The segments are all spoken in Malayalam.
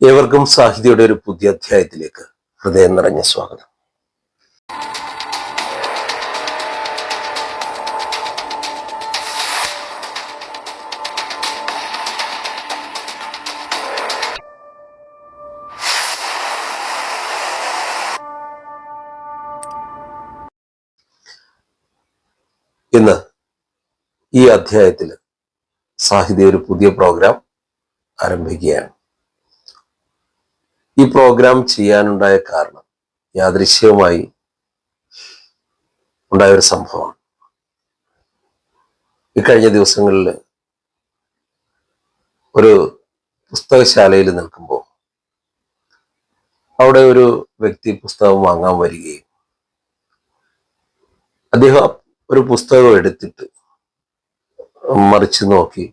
ഏവർക്കും സാഹിത്യയുടെ ഒരു പുതിയ അധ്യായത്തിലേക്ക് ഹൃദയം നിറഞ്ഞ സ്വാഗതം. ഇന്ന് ഈ അധ്യായത്തിൽ സാഹിത്യ ഒരു പുതിയ പ്രോഗ്രാം ആരംഭിക്കുകയാണ്. ഈ പ്രോഗ്രാം ചെയ്യാനുണ്ടായ കാരണം യാദൃശ്യവുമായി ഉണ്ടായ ഒരു സംഭവമാണ്. ഇക്കഴിഞ്ഞ ദിവസങ്ങളിൽ ഒരു പുസ്തകശാലയിൽ നിൽക്കുമ്പോൾ അവിടെ ഒരു വ്യക്തി പുസ്തകം വാങ്ങാൻ വരികയും അദ്ദേഹം ഒരു പുസ്തകം എടുത്തിട്ട് മറിച്ച് നോക്കി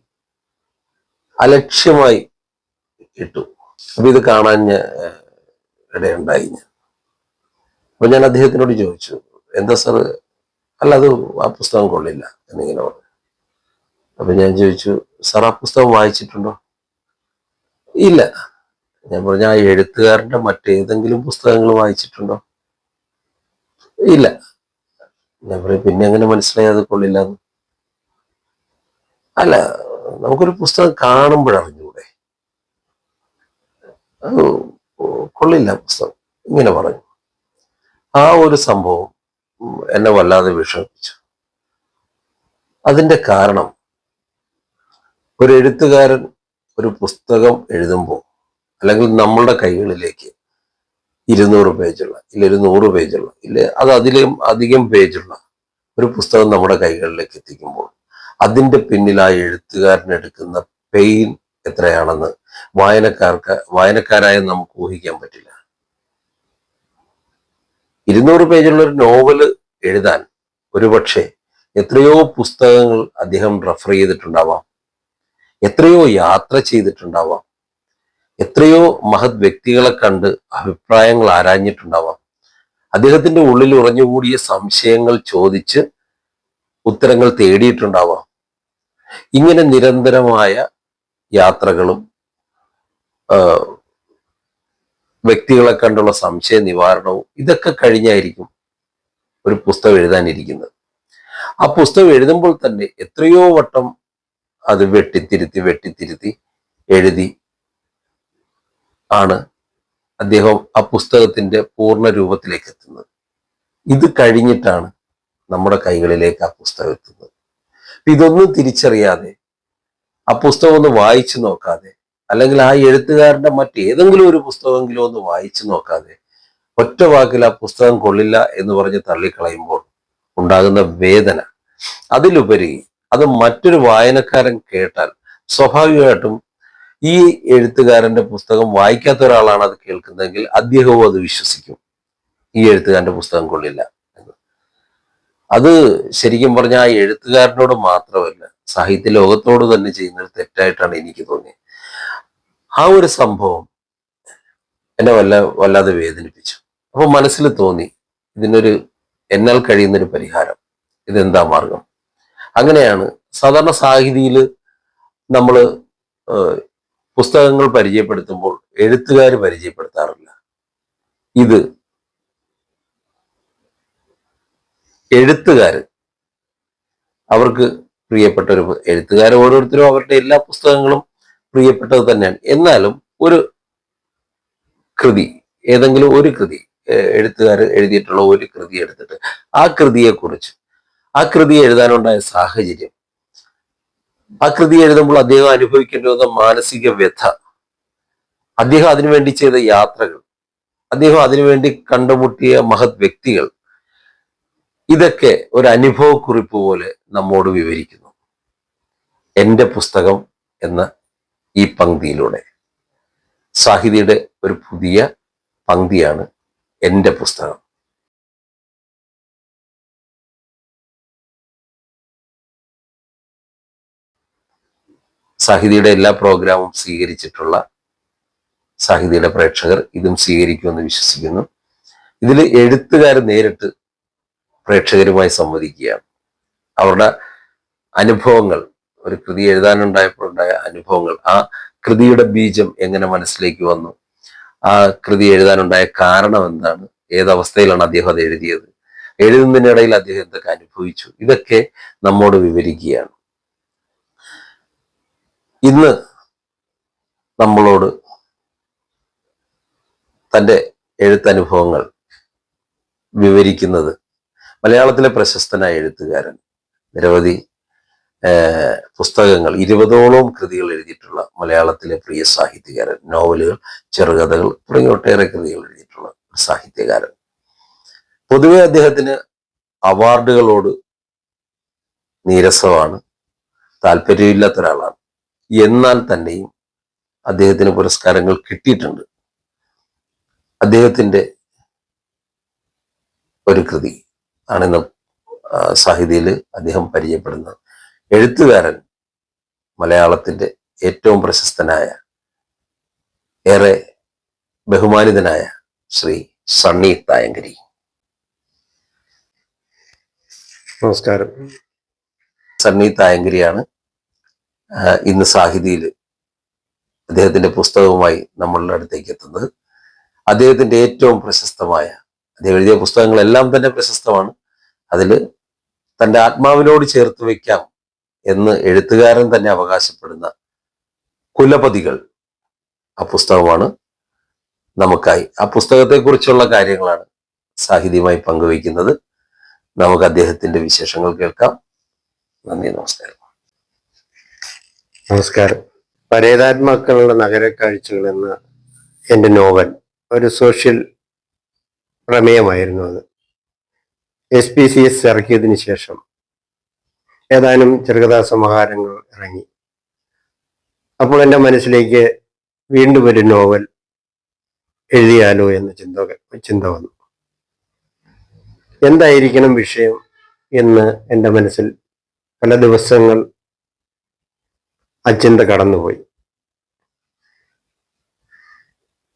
അലക്ഷ്യമായി ഇട്ടു. അപ്പൊ ഇത് കാണാൻ ഇടയുണ്ടായി ഞാൻ. അപ്പൊ ഞാൻ അദ്ദേഹത്തിനോട് ചോദിച്ചു എന്താ സാർ അല്ല അത് ആ പുസ്തകം കൊള്ളില്ല എന്നിങ്ങനെ പറഞ്ഞു. അപ്പൊ ഞാൻ ചോദിച്ചു സാർ ആ പുസ്തകം വായിച്ചിട്ടുണ്ടോ? ഇല്ല. ഞാൻ പറഞ്ഞു ആ എഴുത്തുകാരന്റെ മറ്റേതെങ്കിലും പുസ്തകങ്ങൾ വായിച്ചിട്ടുണ്ടോ? ഇല്ല. ഞാൻ പറയും പിന്നെ എങ്ങനെ മനസ്സിലായി അത് കൊള്ളില്ല അല്ല നമുക്കൊരു പുസ്തകം കാണുമ്പോഴറിഞ്ഞൂടെ. കൊള്ളില്ല പുസ്തകം. ഇങ്ങനെ പറഞ്ഞു. ആ ഒരു സംഭവം എന്നെ വല്ലാതെ വിഷമിപ്പിച്ചു. അതിന്റെ കാരണം ഒരു എഴുത്തുകാരൻ ഒരു പുസ്തകം എഴുതുമ്പോൾ അല്ലെങ്കിൽ നമ്മളുടെ കൈകളിലേക്ക് ഇരുന്നൂറ് പേജുള്ള ഇല്ല ഒരു നൂറ് പേജുള്ള ഇല്ല അത് അതിലും അധികം പേജുള്ള ഒരു പുസ്തകം നമ്മുടെ കൈകളിലേക്ക് എത്തിക്കുമ്പോൾ അതിന്റെ പിന്നിൽ ആ എഴുത്തുകാരൻ എടുക്കുന്ന പെയിൻ എത്രയാണെന്ന് വായനക്കാർക്ക് വായനക്കാരായ നമുക്ക് ഊഹിക്കാൻ പറ്റില്ല. ഇരുന്നൂറ് പേജുള്ള ഒരു നോവൽ എഴുതാൻ ഒരുപക്ഷെ എത്രയോ പുസ്തകങ്ങൾ അദ്ദേഹം റെഫർ ചെയ്തിട്ടുണ്ടാവാം. എത്രയോ യാത്ര ചെയ്തിട്ടുണ്ടാവാം. എത്രയോ മഹത് വ്യക്തികളെ കണ്ട് അഭിപ്രായങ്ങൾ ആരാഞ്ഞിട്ടുണ്ടാവാം. അദ്ദേഹത്തിന്റെ ഉള്ളിൽ ഉറഞ്ഞുകൂടിയ സംശയങ്ങൾ ചോദിച്ച് ഉത്തരങ്ങൾ തേടിയിട്ടുണ്ടാവാം. ഇങ്ങനെ നിരന്തരമായ യാത്രകളും വ്യക്തികളെ കണ്ടുള്ള സംശയ നിവാരണവും ഇതൊക്കെ കഴിഞ്ഞായിരിക്കും ഒരു പുസ്തകം എഴുതാനിരിക്കുന്നത്. ആ പുസ്തകം എഴുതുമ്പോൾ തന്നെ എത്രയോ വട്ടം അത് വെട്ടിത്തിരുത്തി വെട്ടിത്തിരുത്തി എഴുതി ആണ് അദ്ദേഹം ആ പുസ്തകത്തിന്റെ പൂർണ രൂപത്തിലേക്ക് എത്തുന്നത് ഇത് കഴിഞ്ഞിട്ടാണ് നമ്മുടെ കൈകളിലേക്ക് ആ പുസ്തകം എത്തുന്നത്. ഇതൊന്നും തിരിച്ചറിയാതെ ആ പുസ്തകം ഒന്ന് വായിച്ചു നോക്കാതെ അല്ലെങ്കിൽ ആ എഴുത്തുകാരന്റെ മറ്റേതെങ്കിലും ഒരു പുസ്തകമെങ്കിലും ഒന്ന് വായിച്ചു നോക്കാതെ ഒറ്റ വാക്കിൽ ആ പുസ്തകം കൊള്ളില്ല എന്ന് പറഞ്ഞ് തള്ളിക്കളയുമ്പോൾ ഉണ്ടാകുന്ന വേദന. അതിലുപരി അത് മറ്റൊരു വായനക്കാരൻ കേട്ടാൽ സ്വാഭാവികമായിട്ടും ഈ എഴുത്തുകാരന്റെ പുസ്തകം വായിക്കാത്ത ഒരാളാണ് അത് കേൾക്കുന്നതെങ്കിൽ അദ്ദേഹവും അത് വിശ്വസിക്കും. ഈ എഴുത്തുകാരന്റെ പുസ്തകം കൊള്ളില്ല അത് ശരിക്കും പറഞ്ഞാൽ ആ എഴുത്തുകാരനോട് മാത്രമല്ല സാഹിത്യ ലോകത്തോട് തന്നെ ചെയ്യുന്നത് തെറ്റായിട്ടാണ് എനിക്ക് തോന്നിയത്. ആ ഒരു സംഭവം എന്നെ വല്ല വല്ലാതെ വേദനിപ്പിച്ചു. അപ്പൊ മനസ്സിൽ തോന്നി ഇതിനൊരു എന്നാൽ കഴിയുന്നൊരു പരിഹാരം. ഇതെന്താ മാർഗം? അങ്ങനെയാണ് സാധാരണ സാഹിതിയിൽ നമ്മൾ പുസ്തകങ്ങൾ പരിചയപ്പെടുത്തുമ്പോൾ എഴുത്തുകാർ പരിചയപ്പെടുത്താറില്ല. ഇത് എഴുത്തുകാർ അവർക്ക് പ്രിയപ്പെട്ട ഒരു എഴുത്തുകാർ ഓരോരുത്തരും അവരുടെ എല്ലാ പുസ്തകങ്ങളും പ്രിയപ്പെട്ടത് തന്നെയാണ്. എന്നാലും ഒരു കൃതി ഏതെങ്കിലും ഒരു കൃതി എഴുത്തുകാർ എഴുതിയിട്ടുള്ള ഒരു കൃതി എടുത്തിട്ട് ആ കൃതിയെക്കുറിച്ച് ആ കൃതി എഴുതാനുണ്ടായ സാഹചര്യം ആ കൃതി എഴുതുമ്പോൾ അദ്ദേഹം അനുഭവിക്കേണ്ടി വന്ന മാനസിക വ്യഥ അദ്ദേഹം അതിനുവേണ്ടി ചെയ്ത യാത്രകൾ അദ്ദേഹം അതിനുവേണ്ടി കണ്ടുമുട്ടിയ മഹത് വ്യക്തികൾ ഇതൊക്കെ ഒരു അനുഭവക്കുറിപ്പ് പോലെ നമ്മോട് വിവരിക്കുന്നു. എന്റെ പുസ്തകം എന്ന ഈ പങ്ക്തിയിലൂടെ. സാഹിതിയുടെ ഒരു പുതിയ പങ്ക്തിയാണ് എന്റെ പുസ്തകം. സാഹിതിയുടെ എല്ലാ പ്രോഗ്രാമും സ്വീകരിച്ചിട്ടുള്ള സാഹിതിയുടെ പ്രേക്ഷകർ ഇതും സ്വീകരിക്കുമെന്ന് വിശ്വസിക്കുന്നു. ഇതിൽ എഴുത്തുകാർ നേരിട്ട് പ്രേക്ഷകരുമായി സംവദിക്കുകയാണ്. അവരുടെ അനുഭവങ്ങൾ ഒരു കൃതി എഴുതാനുണ്ടായപ്പോൾ ഉണ്ടായ അനുഭവങ്ങൾ ആ കൃതിയുടെ ബീജം എങ്ങനെ മനസ്സിലേക്ക് വന്നു? ആ കൃതി എഴുതാനുണ്ടായ കാരണം എന്താണ്? ഏതവസ്ഥയിലാണ് അദ്ദേഹം അത് എഴുതിയത്? എഴുതുന്നതിനിടയിൽ അദ്ദേഹം എന്തൊക്കെ അനുഭവിച്ചു? ഇതൊക്കെ നമ്മോട് വിവരിക്കുകയാണ്. ഇന്ന് നമ്മളോട് തന്റെ എഴുത്തനുഭവങ്ങൾ വിവരിക്കുന്നത് മലയാളത്തിലെ പ്രശസ്തനായ എഴുത്തുകാരൻ നിരവധി പുസ്തകങ്ങൾ ഇരുപതോളം കൃതികൾ എഴുതിയിട്ടുള്ള മലയാളത്തിലെ പ്രിയ സാഹിത്യകാരൻ. നോവലുകൾ ചെറുകഥകൾ തുടങ്ങിയ ഒട്ടേറെ കൃതികൾ എഴുതിയിട്ടുള്ള സാഹിത്യകാരൻ. പൊതുവെ അദ്ദേഹത്തിന് അവാർഡുകളോട് നീരസമാണ് താല്പര്യമില്ലാത്ത ഒരാളാണ് എന്നാൽ തന്നെയും അദ്ദേഹത്തിന് പുരസ്കാരങ്ങൾ കിട്ടിയിട്ടുണ്ട്. അദ്ദേഹത്തിന്റെ ഒരു കൃതി ആണ് ഇന്ന് സാഹിത്യയിൽ അദ്ദേഹം പരിചയപ്പെടുന്നത് എഴുത്തുകാരൻ മലയാളത്തിന്റെ ഏറ്റവും പ്രശസ്തനായ ഏറെ ബഹുമാനിതനായ ശ്രീ സണ്ണി തായങ്കരി നമസ്കാരം. സണ്ണി തായങ്കരിയാണ് ഇന്ന് സാഹിതിയിൽ അദ്ദേഹത്തിന്റെ പുസ്തകവുമായി നമ്മളുടെ അടുത്തേക്ക് എത്തുന്നത്. അദ്ദേഹത്തിന്റെ ഏറ്റവും പ്രശസ്തമായ അദ്ദേഹം എഴുതിയ പുസ്തകങ്ങളെല്ലാം തന്നെ പ്രശസ്തമാണ്. അതിൽ തന്റെ ആത്മാവിനോട് ചേർത്ത് വെക്കാം എന്ന് എഴുത്തുകാരൻ തന്നെ അവകാശപ്പെടുന്ന കുലപതികൾ ആ പുസ്തകമാണ്. നമുക്കായി ആ പുസ്തകത്തെക്കുറിച്ചുള്ള കാര്യങ്ങളാണ് സാഹിത്യമായി പങ്കുവയ്ക്കുന്നത്. നമുക്ക് അദ്ദേഹത്തിന്റെ വിശേഷങ്ങൾ കേൾക്കാം. നന്ദി നമസ്കാരം. നമസ്കാരം. പരേതാത്മാക്കളുടെ നഗരക്കാഴ്ചകൾ എന്ന എന്റെ നോവൽ ഒരു സോഷ്യൽ പ്രമേയമായിരുന്നു അത്. എസ് പി സി എസ് ഇറക്കിയതിനു ശേഷം ഏതാനും ചെറുകഥാ സമാഹാരങ്ങൾ ഇറങ്ങി. അപ്പോൾ എന്റെ മനസ്സിലേക്ക് വീണ്ടും ഒരു നോവൽ എഴുതിയാലോ എന്ന ചിന്ത ചിന്ത വന്നു. എന്തായിരിക്കണം വിഷയം എന്ന് എന്റെ മനസ്സിൽ പല ദിവസങ്ങൾ ആ കടന്നുപോയി.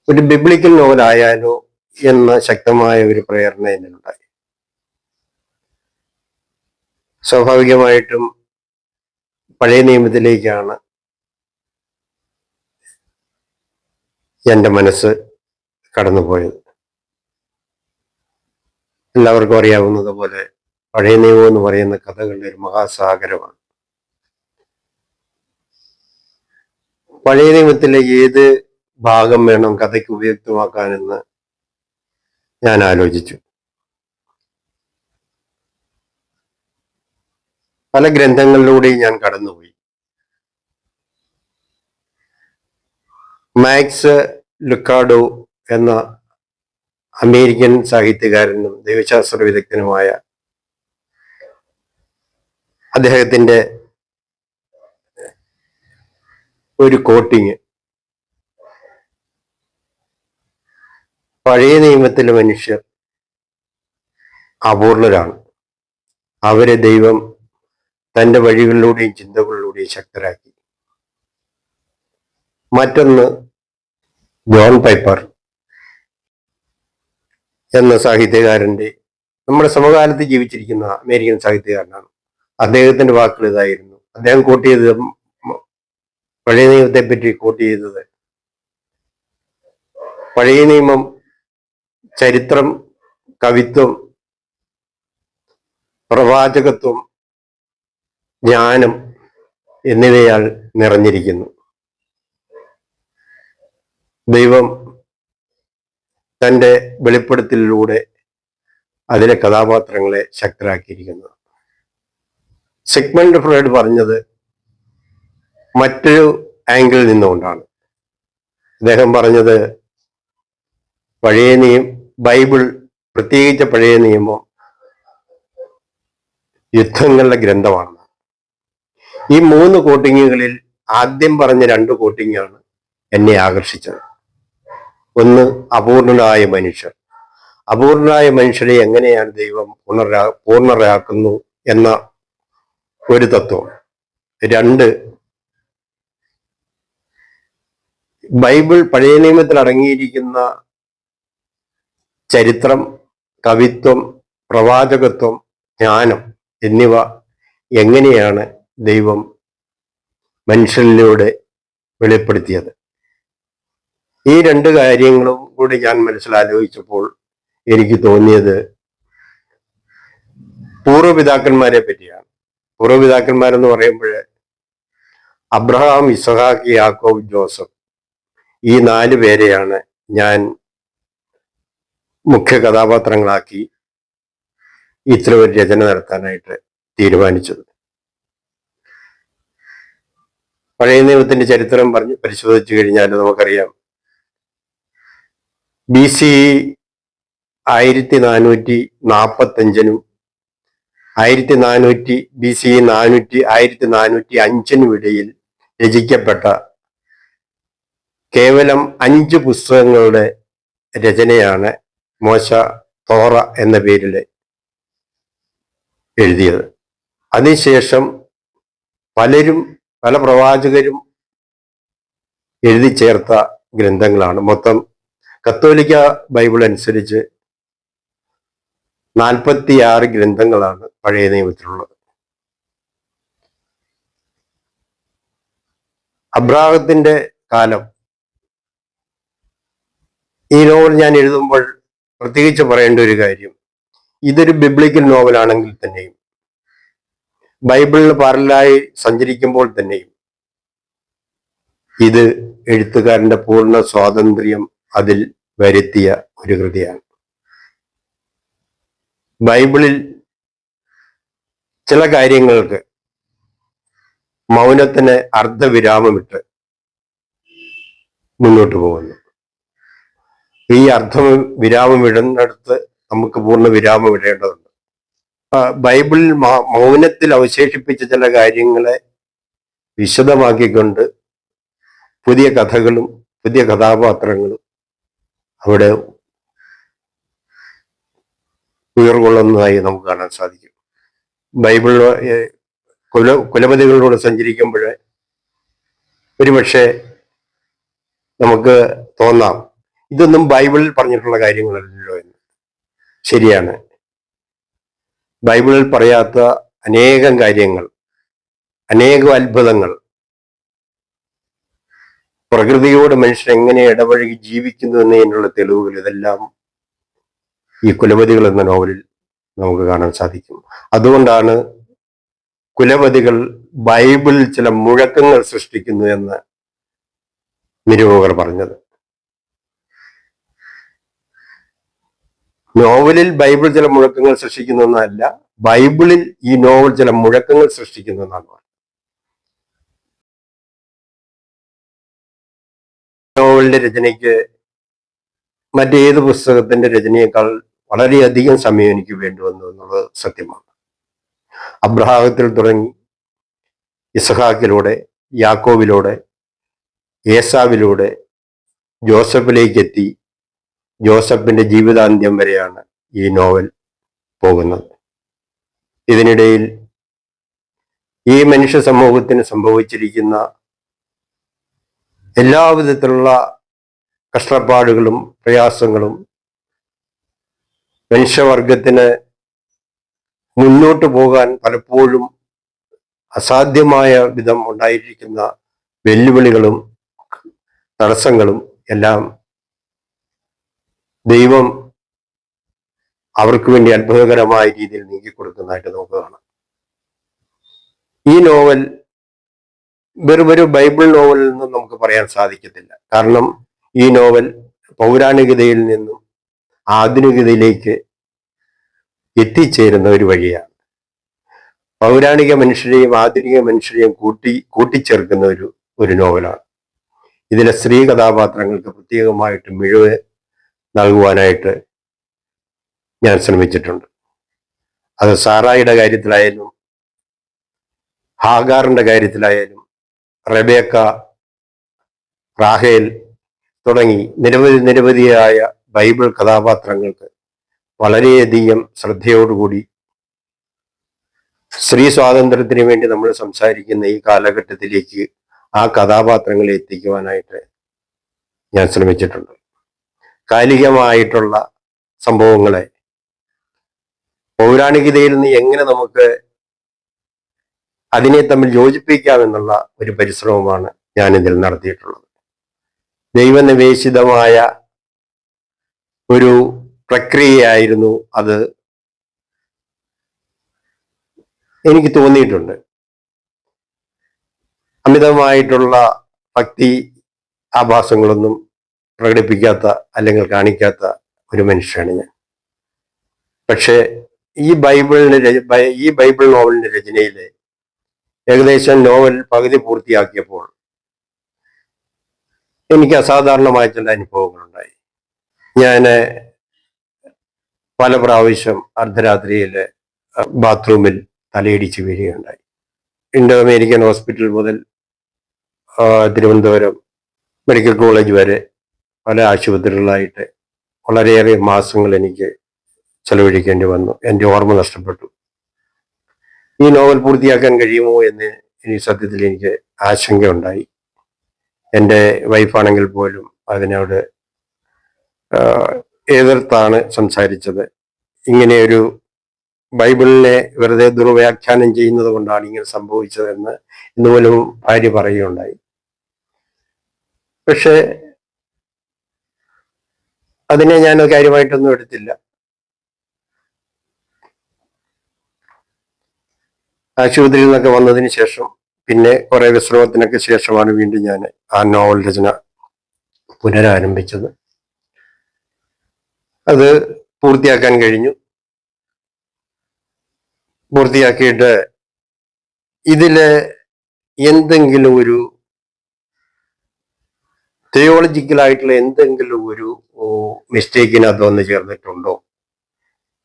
ഒരു ബിബ്ലിക്കൽ നോവൽ ആയാലോ എന്ന ശക്തമായ ഒരു പ്രേരണ എന്നിലുണ്ടായി. സ്വാഭാവികമായിട്ടും പഴയ നിയമത്തിലേക്കാണ് എന്റെ മനസ്സ് കടന്നുപോയത്. എല്ലാവർക്കും അറിയാവുന്നത് പോലെ പഴയ നിയമം എന്ന് പറയുന്ന കഥകളുടെ ഒരു മഹാസാഗരമാണ്. പഴയ നിയമത്തിലെ ഏത് ഭാഗം വേണം കഥയ്ക്ക് ഉപയുക്തമാക്കാനെന്ന് ഞാൻ ആലോചിച്ചു. പല ഗ്രന്ഥങ്ങളിലൂടെയും ഞാൻ കടന്നുപോയി. മാക്സ് ലുക്കാഡോ എന്ന അമേരിക്കൻ സാഹിത്യകാരനും ദൈവശാസ്ത്ര വിദഗ്ധനുമായ അദ്ദേഹത്തിന്റെ ഒരു കോട്ടിങ്. പഴയ നിയമത്തിലെ മനുഷ്യർ അപൂർണരാണ്. അവരെ ദൈവം തന്റെ വഴികളിലൂടെയും ചിന്തകളിലൂടെയും ശക്തരാക്കി. മറ്റൊന്ന് ജോൺ പൈപ്പർ എന്ന സാഹിത്യകാരന്റെ നമ്മുടെ സമകാലത്ത് ജീവിച്ചിരിക്കുന്ന അമേരിക്കൻ സാഹിത്യകാരനാണ്. അദ്ദേഹത്തിന്റെ വാക്കുകൾ ഇതായിരുന്നു. അദ്ദേഹം കോട്ട് ചെയ്തത് പഴയ നിയമത്തെ പറ്റി കോട്ട് ചെയ്തത് പഴയ നിയമം ചരിത്രം കവിത്വം പ്രവാചകത്വം ജ്ഞാനം എന്നിവയാൽ നിറഞ്ഞിരിക്കുന്നു. ദൈവം തന്റെ വെളിപ്പെടുത്തലിലൂടെ അതിലെ കഥാപാത്രങ്ങളെ ശക്തരാക്കിയിരിക്കുന്നു. സിഗ്മണ്ട് ഫ്രോയിഡ് പറഞ്ഞത് മറ്റൊരു ആംഗിളിൽ നിന്നുകൊണ്ടാണ്. അദ്ദേഹം പറഞ്ഞത് പഴയ നിയം ബൈബിൾ പ്രത്യേകിച്ച് പഴയ നിയമം യുദ്ധങ്ങളുടെ ഗ്രന്ഥമാണ്. ഈ മൂന്ന് കോട്ടിങ്ങുകളിൽ ആദ്യം പറഞ്ഞ രണ്ട് കോട്ടിങ്ങാണ് എന്നെ ആകർഷിച്ചത്. ഒന്ന് അപൂർണനായ മനുഷ്യർ അപൂർണനായ മനുഷ്യരെ എങ്ങനെയാണ് ദൈവം പൂർണരാ പൂർണരാക്കുന്നു എന്ന ഒരു തത്വം. രണ്ട് ബൈബിൾ പഴയ നിയമത്തിൽ അടങ്ങിയിരിക്കുന്ന ചരിത്രം കവിത്വം പ്രവാചകത്വം ജ്ഞാനം എന്നിവ എങ്ങനെയാണ് ദൈവം മനുഷ്യനിലൂടെ വെളിപ്പെടുത്തിയത്. ഈ രണ്ട് കാര്യങ്ങളും കൂടി ഞാൻ മനസ്സിലാലോചിച്ചപ്പോൾ എനിക്ക് തോന്നിയത് പൂർവപിതാക്കന്മാരെ പറ്റിയാണ്. പൂർവപിതാക്കന്മാരെന്ന് പറയുമ്പോൾ അബ്രഹാം ഇസഹാക്ക് യാക്കോബ് ജോസഫ് ഈ നാല് പേരെയാണ് ഞാൻ മുഖ്യ കഥാപാത്രങ്ങളാക്കി ഇത്ര ഒരു രചന നടത്താനായിട്ട് തീരുമാനിച്ചത്. പഴയ നിയമത്തിന്റെ ചരിത്രം പറഞ്ഞ് പരിശോധിച്ചു കഴിഞ്ഞാൽ നമുക്കറിയാം. ബി സി ആയിരത്തി നാനൂറ്റി നാൽപ്പത്തി അഞ്ചിനും ആയിരത്തി നാനൂറ്റി ബി സി നാനൂറ്റി ആയിരത്തി നാനൂറ്റി അഞ്ചിനും ഇടയിൽ രചിക്കപ്പെട്ട കേവലം അഞ്ച് പുസ്തകങ്ങളുടെ രചനയാണ് മോശ തോറ എന്ന പേരിൽ എഴുതിയത്. അതിനുശേഷം പലരും പല പ്രവാചകരും എഴുതി ചേർത്ത ഗ്രന്ഥങ്ങളാണ്. മൊത്തം കത്തോലിക്ക ബൈബിൾ അനുസരിച്ച് നാൽപ്പത്തിയാറ് ഗ്രന്ഥങ്ങളാണ് പഴയ നിയമത്തിലുള്ളത്. അബ്രാഹത്തിന്റെ കാലം. ഈ നോവൽ ഞാൻ എഴുതുമ്പോൾ പ്രത്യേകിച്ച് പറയേണ്ട ഒരു കാര്യം ഇതൊരു ബിബ്ലിക്കൽ നോവലാണെങ്കിൽ തന്നെയും ബൈബിളിൽ പാരലായി സഞ്ചരിക്കുമ്പോൾ തന്നെയും ഇത് എഴുത്തുകാരന്റെ പൂർണ സ്വാതന്ത്ര്യം അതിൽ വരുത്തിയ ഒരു കൃതിയാണ്. ബൈബിളിൽ ചില കാര്യങ്ങൾക്ക് മൗനത്തിന് അർദ്ധവിരാമമിട്ട് മുന്നോട്ട് പോകുന്നു. ഈ അർദ്ധ വിരാമം ഇടുന്നിടത്ത് നമുക്ക് പൂർണ വിരാമം ഇടേണ്ടതുണ്ട്. ബൈബിളിൽ മൗനത്തിൽ അവശേഷിപ്പിച്ച ചില കാര്യങ്ങളെ വിശദമാക്കിക്കൊണ്ട് പുതിയ കഥകളും പുതിയ കഥാപാത്രങ്ങളും അവിടെ ഉയർകൊള്ളുന്നതായി നമുക്ക് കാണാൻ സാധിക്കും. ബൈബിൾ കുല കുലപതികളിലൂടെ സഞ്ചരിക്കുമ്പോൾ ഒരുപക്ഷെ നമുക്ക് തോന്നാം ഇതൊന്നും ബൈബിളിൽ പറഞ്ഞിട്ടുള്ള കാര്യങ്ങളല്ലല്ലോ എന്ന്. ശരിയാണ്. ബൈബിളിൽ പറയാത്ത അനേകം കാര്യങ്ങൾ അനേകം അത്ഭുതങ്ങൾ. പ്രകൃതിയോട് മനുഷ്യൻ എങ്ങനെ ഇടപഴകി ജീവിക്കുന്നു എന്നതിനുള്ള തെളിവുകൾ ഇതെല്ലാം ഈ കുലപതികൾ എന്ന നോവലിൽ നമുക്ക് കാണാൻ സാധിക്കും. അതുകൊണ്ടാണ് കുലപതികൾ ബൈബിളിൽ ചില മുഴക്കങ്ങൾ സൃഷ്ടിക്കുന്നു എന്ന് നിരൂപകർ പറഞ്ഞത്. നോവലിൽ ബൈബിൾ ചില മുഴക്കങ്ങൾ സൃഷ്ടിക്കുന്ന ഒന്നല്ല ബൈബിളിൽ ഈ നോവൽ ചില മുഴക്കങ്ങൾ സൃഷ്ടിക്കുന്ന ഒന്നാണ് പറഞ്ഞത്. നോവലിന്റെ രചനയ്ക്ക് മറ്റേത് പുസ്തകത്തിന്റെ രചനയേക്കാൾ വളരെയധികം സമയം എനിക്ക് വേണ്ടി വന്നു എന്നുള്ളത് സത്യമാണ് അബ്രഹാമത്തിൽ തുടങ്ങി ഇസഹാക്കിലൂടെ യാക്കോവിലൂടെ ഏസാവിലൂടെ ജോസഫിലേക്ക് എത്തി ജോസഫിന്റെ ജീവിതാന്ത്യം വരെയാണ് ഈ നോവൽ പോകുന്നത്. ഇതിനിടയിൽ ഈ മനുഷ്യ സമൂഹത്തിന് സംഭവിച്ചിരിക്കുന്ന എല്ലാവിധത്തിലുള്ള കഷ്ടപ്പാടുകളും പ്രയാസങ്ങളും മനുഷ്യവർഗത്തിന് മുന്നോട്ട് പോകാൻ പലപ്പോഴും അസാധ്യമായ വിധം ഉണ്ടായിരിക്കുന്ന വെല്ലുവിളികളും തടസ്സങ്ങളും എല്ലാം ദൈവം അവർക്ക് വേണ്ടി അത്ഭുതകരമായ രീതിയിൽ നീക്കിക്കൊടുക്കുന്നതായിട്ട് നമുക്ക് കാണാം. ഈ നോവൽ വെറും ഒരു ബൈബിൾ നോവലിൽ നിന്നും നമുക്ക് പറയാൻ സാധിക്കത്തില്ല. കാരണം ഈ നോവൽ പൗരാണികതയിൽ നിന്നും ആധുനികതയിലേക്ക് എത്തിച്ചേരുന്ന ഒരു വഴിയാണ്. പൗരാണിക മനുഷ്യരെയും ആധുനിക മനുഷ്യരെയും കൂട്ടി കൂട്ടിച്ചേർക്കുന്ന ഒരു ഒരു നോവലാണ്. ഇതിലെ സ്ത്രീ കഥാപാത്രങ്ങൾക്ക് പ്രത്യേകമായിട്ട് മിഴിവ് നൽകുവാനായിട്ട് ഞാൻ ശ്രമിച്ചിട്ടുണ്ട്. അത് സാറായിയുടെ കാര്യത്തിലായാലും ഹാഗാറിന്റെ കാര്യത്തിലായാലും റബേക്ക റാഹേൽ തുടങ്ങി നിരവധി നിരവധിയായ ബൈബിൾ കഥാപാത്രങ്ങൾക്ക് വളരെയധികം ശ്രദ്ധയോടുകൂടി സ്ത്രീ സ്വാതന്ത്ര്യത്തിന് വേണ്ടി നമ്മൾ സംസാരിക്കുന്ന ഈ കാലഘട്ടത്തിലേക്ക് ആ കഥാപാത്രങ്ങളെ എത്തിക്കുവാനായിട്ട് ഞാൻ ശ്രമിച്ചിട്ടുണ്ട്. കാലികമായിട്ടുള്ള സംഭവങ്ങളെ. പൗരാണികതയിൽ നിന്ന് എങ്ങനെ നമുക്ക് അതിനെ തമ്മിൽ യോജിപ്പിക്കാം എന്നുള്ള ഒരു പരിശ്രമമാണ് ഞാനിതിൽ നടത്തിയിട്ടുള്ളത്. ദൈവനിവേശിതമായ ഒരു പ്രക്രിയയായിരുന്നു അത്. എനിക്ക് തോന്നിയിട്ടുണ്ട്. അമിതമായിട്ടുള്ള ഭക്തി ആഭാസങ്ങളൊന്നും പ്രകടിപ്പിക്കാത്ത അല്ലെങ്കിൽ കാണിക്കാത്ത ഒരു മനുഷ്യനാണ് ഞാൻ. പക്ഷേ ഈ ബൈബിളിന്റെ ഈ ബൈബിൾ നോവലിന്റെ രചനയിലെ ഏകദേശം നോവൽ പകുതി പൂർത്തിയാക്കിയപ്പോൾ എനിക്ക് അസാധാരണമായ ചില അനുഭവങ്ങളുണ്ടായി. ഞാൻ പല പ്രാവശ്യം അർദ്ധരാത്രിയിൽ ബാത്റൂമിൽ തലയിടിച്ച് വീഴുകയുണ്ടായി. ഇൻഡോ അമേരിക്കൻ ഹോസ്പിറ്റൽ മുതൽ തിരുവനന്തപുരം മെഡിക്കൽ കോളേജ് വരെ പല ആശുപത്രികളിലായിട്ട് വളരെയേറെ മാസങ്ങൾ എനിക്ക് ചെലവഴിക്കേണ്ടി വന്നു. എന്റെ ഓർമ്മ നഷ്ടപ്പെട്ടു. ഈ നോവൽ പൂർത്തിയാക്കാൻ കഴിയുമോ എന്ന് ഇനി സത്യത്തിൽ എനിക്ക് ആശങ്കയുണ്ടായി. എന്റെ വൈഫാണെങ്കിൽ പോലും അതിനോട് എതിർത്താണ് സംസാരിച്ചത്. ഇങ്ങനെയൊരു ബൈബിളിനെ വെറുതെ ദുർവ്യാഖ്യാനം ചെയ്യുന്നത് കൊണ്ടാണ് ഇങ്ങനെ സംഭവിച്ചതെന്ന് ഇന്നുപോലും ഭാര്യ പറയുകയുണ്ടായി. പക്ഷേ അതിനെ ഞാൻ കാര്യമായിട്ടൊന്നും എടുത്തില്ല. ആശുപത്രിയിൽ നിന്നൊക്കെ വന്നതിന് ശേഷം പിന്നെ കുറെ വിശ്രമത്തിനൊക്കെ ശേഷമാണ് വീണ്ടും ഞാൻ ആ നോവൽ രചന പുനരാരംഭിച്ചത്. അത് പൂർത്തിയാക്കാൻ കഴിഞ്ഞു. പൂർത്തിയാക്കിയിട്ട് ഇതിൽ എന്തെങ്കിലും ഒരു തിയോളജിക്കലായിട്ടുള്ള എന്തെങ്കിലും ഒരു മിസ്റ്റേക്കിനകത്ത് വന്ന് ചേർന്നിട്ടുണ്ടോ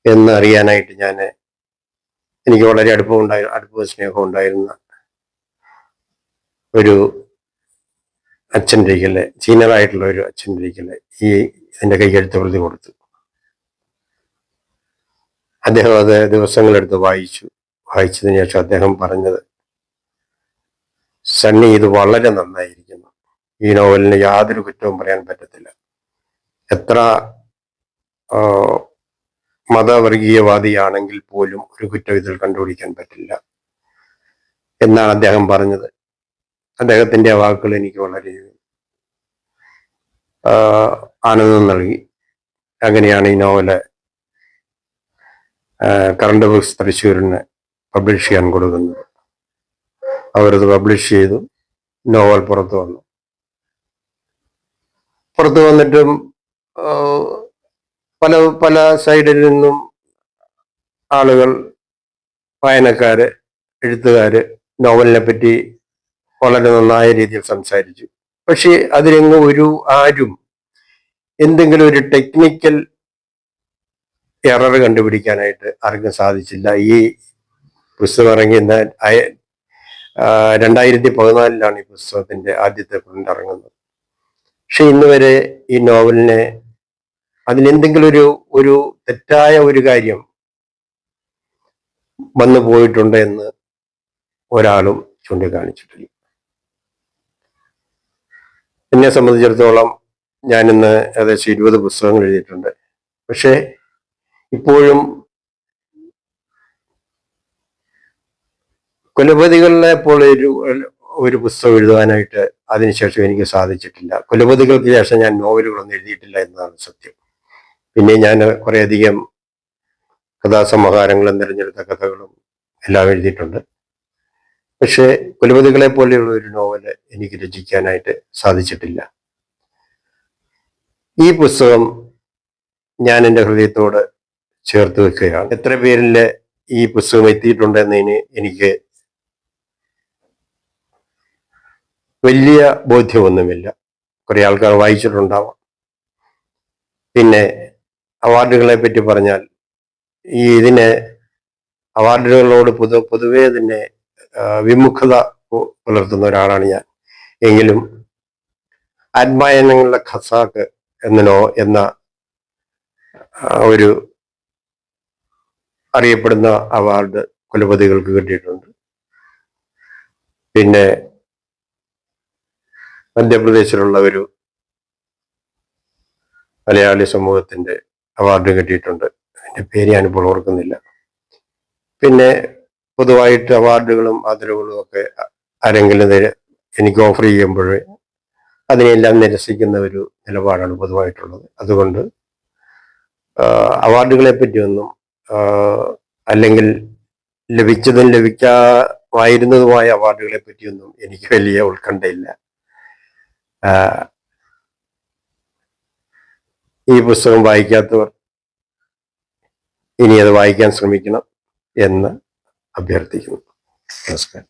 എന്ന് അറിയാനായിട്ട് ഞാൻ എനിക്ക് വളരെ അടുപ്പമുണ്ടായി അടുപ്പവും അടുപ്പ സ്നേഹം ഉണ്ടായിരുന്ന ഒരു അച്ഛന്റെ ഇരിക്കൽ സീനിയറായിട്ടുള്ള ഒരു അച്ഛന്റെ ഈ എന്റെ കൈയെഴുത്ത് പ്രതി കൊടുത്തു. അദ്ദേഹം അത് ദിവസങ്ങളെടുത്ത് വായിച്ചു. വായിച്ചതിന് ശേഷം അദ്ദേഹം പറഞ്ഞത് സണ്ണി ഇത് വളരെ നന്നായിരിക്കുന്നു. ഈ നോവലിന് യാതൊരു കുറ്റവും പറയാൻ പറ്റത്തില്ല. എത്ര മതവർഗീയവാദിയാണെങ്കിൽ പോലും ഒരു കുറ്റം ഇതിൽ കണ്ടുപിടിക്കാൻ പറ്റില്ല എന്നാണ് അദ്ദേഹം പറഞ്ഞത്. അദ്ദേഹത്തിന്റെ വാക്കുകൾ എനിക്ക് വളരെ ആനന്ദം നൽകി. അങ്ങനെയാണ് ഈ നോവൽ കറണ്ട് ബുക്സ് തൃശ്ശൂരിന് പബ്ലിഷ് ചെയ്യാൻ കൊടുക്കുന്നത്. അവരത് പബ്ലിഷ് ചെയ്തു നോവൽ പുറത്തു വന്നു. പുറത്തു വന്നിട്ടും പല പല സൈഡിൽ നിന്നും ആളുകൾ വായനക്കാര് എഴുത്തുകാര് നോവലിനെ പറ്റി വളരെ നന്നായ രീതിയിൽ സംസാരിച്ചു. പക്ഷെ അതിലെങ്ങും ഒരു ആരും എന്തെങ്കിലും ഒരു ടെക്നിക്കൽ എറർ കണ്ടുപിടിക്കാനായിട്ട് ആർക്കും സാധിച്ചില്ല. ഈ പുസ്തകം ഇറങ്ങിയെന്ന രണ്ടായിരത്തി പതിനാലിലാണ് ഈ പുസ്തകത്തിന്റെ ആദ്യത്തെ പ്രിന്റ് ഇറങ്ങുന്നത്. പക്ഷെ ഇന്ന് വരെ ഈ നോവലിനെ അതിലെന്തെങ്കിലും ഒരു ഒരു തെറ്റായ ഒരു കാര്യം വന്നു പോയിട്ടുണ്ട് എന്ന് ഒരാളും ചൂണ്ടിക്കാണിച്ചിട്ടില്ല. എന്നെ സംബന്ധിച്ചിടത്തോളം ഞാനിന്ന് ഏകദേശം ഇരുപത് പുസ്തകങ്ങൾ എഴുതിയിട്ടുണ്ട്. പക്ഷേ ഇപ്പോഴും കൊലപതികളെ പോലെ ഒരു ഒരു പുസ്തകം എഴുതാനായിട്ട് അതിനുശേഷം എനിക്ക് സാധിച്ചിട്ടില്ല. കൊലപതികൾക്ക് ശേഷം ഞാൻ നോവലുകളൊന്നും എഴുതിയിട്ടില്ല എന്നതാണ് സത്യം. പിന്നെ ഞാൻ കുറേയധികം കഥാസമാഹാരങ്ങളും തിരഞ്ഞെടുത്ത കഥകളും എല്ലാം എഴുതിയിട്ടുണ്ട്. പക്ഷേ കുലപതികളെ പോലെയുള്ള ഒരു നോവൽ എനിക്ക് രചിക്കാനായിട്ട് സാധിച്ചിട്ടില്ല. ഈ പുസ്തകം ഞാൻ എന്റെ ഹൃദയത്തോട് ചേർത്ത് വെക്കുകയാണ്. എത്ര പേരിൽ ഈ പുസ്തകം എത്തിയിട്ടുണ്ടെന്നതിന് എനിക്ക് വലിയ ബോധ്യമൊന്നുമില്ല. കുറെ ആൾക്കാർ വായിച്ചിട്ടുണ്ടാവാം. പിന്നെ അവാർഡുകളെ പറ്റി പറഞ്ഞാൽ ഈ ഇതിനെ അവാർഡുകളോട് പൊതു പൊതുവേ തന്നെ വിമുഖത പുലർത്തുന്ന ഒരാളാണ് ഞാൻ. എങ്കിലും ആത്മായനങ്ങളുടെ ഖസാക്ക് എന്നോ എന്ന ഒരു അറിയപ്പെടുന്ന അവാർഡ് കുലപതികൾക്ക് കിട്ടിയിട്ടുണ്ട്. പിന്നെ മധ്യപ്രദേശിലുള്ള ഒരു മലയാളി സമൂഹത്തിന്റെ അവാർഡ് കിട്ടിയിട്ടുണ്ട്. അതിന്റെ പേര് ഞാനിപ്പോൾ ഓർക്കുന്നില്ല. പിന്നെ പൊതുവായിട്ട് അവാർഡുകളും ആദരവുകളും ഒക്കെ ആരെങ്കിലും എനിക്ക് ഓഫർ ചെയ്യുമ്പോൾ അതിനെല്ലാം നിരസിക്കുന്ന ഒരു നിലപാടാണ് പൊതുവായിട്ടുള്ളത്. അതുകൊണ്ട് അവാർഡുകളെ പറ്റിയൊന്നും അല്ലെങ്കിൽ ലഭിച്ചതും ലഭിക്കാമായിരുന്നതുമായ അവാർഡുകളെ പറ്റിയൊന്നും എനിക്ക് വലിയ ഉത്കണ്ഠയില്ല. ഈ പുസ്തകം വായിക്കാത്തവർ ഇനി അത് വായിക്കാൻ ശ്രമിക്കണം എന്ന് അഭ്യർത്ഥിക്കുന്നു. നമസ്കാരം.